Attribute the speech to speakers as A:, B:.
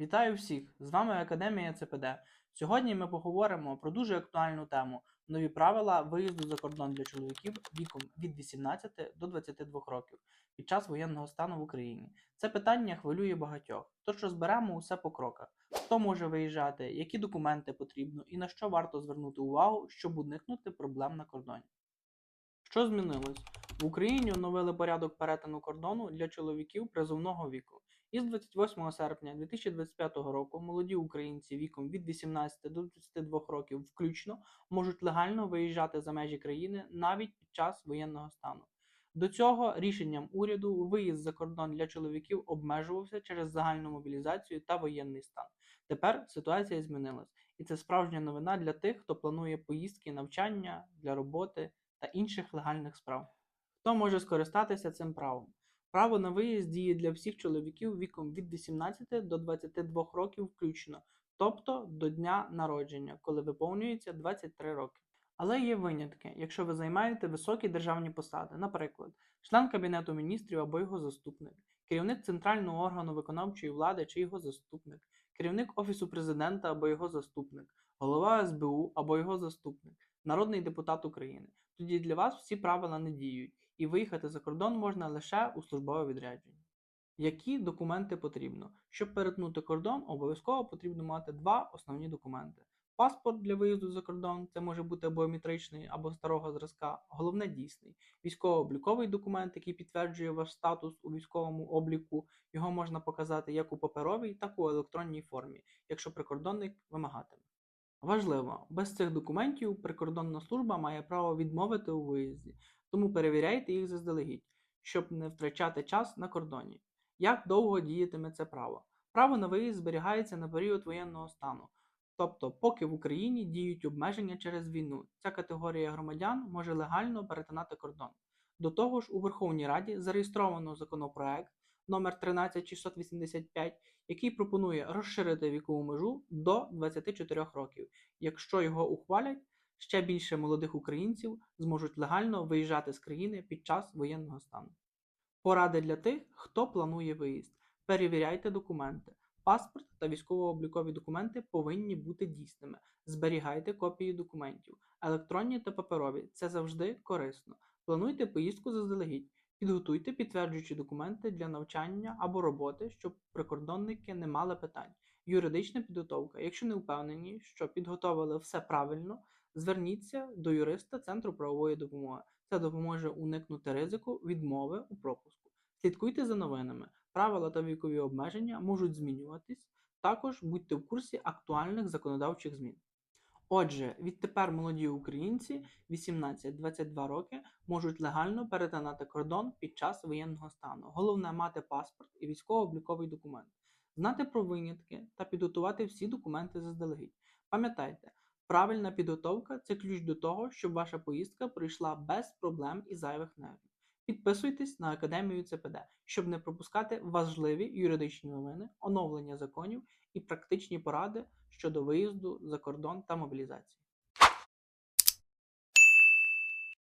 A: Вітаю всіх! З вами Академія ЦПД. Сьогодні ми поговоримо про дуже актуальну тему: нові правила виїзду за кордон для чоловіків віком від 18 до 22 років під час воєнного стану в Україні. Це питання хвилює багатьох. Тож розберемо усе по кроках: хто може виїжджати, які документи потрібно і на що варто звернути увагу, щоб уникнути проблем на кордоні. Що змінилось? В Україні оновили порядок перетину кордону для чоловіків призовного віку. Із 28 серпня 2025 року молоді українці віком від 18 до 22 років включно можуть легально виїжджати за межі країни навіть під час воєнного стану. До цього рішенням уряду виїзд за кордон для чоловіків обмежувався через загальну мобілізацію та воєнний стан. Тепер ситуація змінилась, і це справжня новина для тих, хто планує поїздки, навчання для роботи та інших легальних справ. Хто може скористатися цим правом? Право на виїзд діє для всіх чоловіків віком від 18 до 22 років включно, тобто до дня народження, коли виповнюється 23 роки. Але є винятки, якщо ви займаєте високі державні посади, наприклад, член Кабінету міністрів або його заступник, керівник центрального органу виконавчої влади чи його заступник, керівник Офісу президента або його заступник, голова СБУ або його заступник, народний депутат України. Тоді для вас всі правила не діють, і виїхати за кордон можна лише у службове відрядження. Які документи потрібно? Щоб перетнути кордон, обов'язково потрібно мати два основні документи. Паспорт для виїзду за кордон, це може бути або метричний, або старого зразка, головне дійсний. Військово-обліковий документ, який підтверджує ваш статус у військовому обліку, його можна показати як у паперовій, так і у електронній формі, якщо прикордонник вимагатиме. Важливо, без цих документів прикордонна служба має право відмовити у виїзді, тому перевіряйте їх заздалегідь, щоб не втрачати час на кордоні. Як довго діятиме це право? Право на виїзд зберігається на період воєнного стану, тобто, поки в Україні діють обмеження через війну, ця категорія громадян може легально перетинати кордон. До того ж, у Верховній Раді зареєстровано законопроект номер 13685, який пропонує розширити вікову межу до 24 років. Якщо його ухвалять, ще більше молодих українців зможуть легально виїжджати з країни під час воєнного стану. Поради для тих, хто планує виїзд. Перевіряйте документи. Паспорт та військово-облікові документи повинні бути дійсними. Зберігайте копії документів. Електронні та паперові це завжди корисно. Плануйте поїздку заздалегідь. Підготуйте підтверджуючі документи для навчання або роботи, щоб прикордонники не мали питань. Юридична підготовка. Якщо не впевнені, що підготовили все правильно, зверніться до юриста Центру правової допомоги. Це допоможе уникнути ризику відмови у пропуску. Слідкуйте за новинами. Правила та вікові обмеження можуть змінюватись. Також будьте в курсі актуальних законодавчих змін. Отже, відтепер молоді українці 18-22 роки можуть легально перетинати кордон під час воєнного стану. Головне мати паспорт і військово-обліковий документ, знати про винятки та підготувати всі документи заздалегідь. Пам'ятайте, правильна підготовка це ключ до того, щоб ваша поїздка пройшла без проблем і зайвих нервів. Підписуйтесь на Академію ЦПД, щоб не пропускати важливі юридичні новини, оновлення законів і практичні поради щодо виїзду за кордон та мобілізації.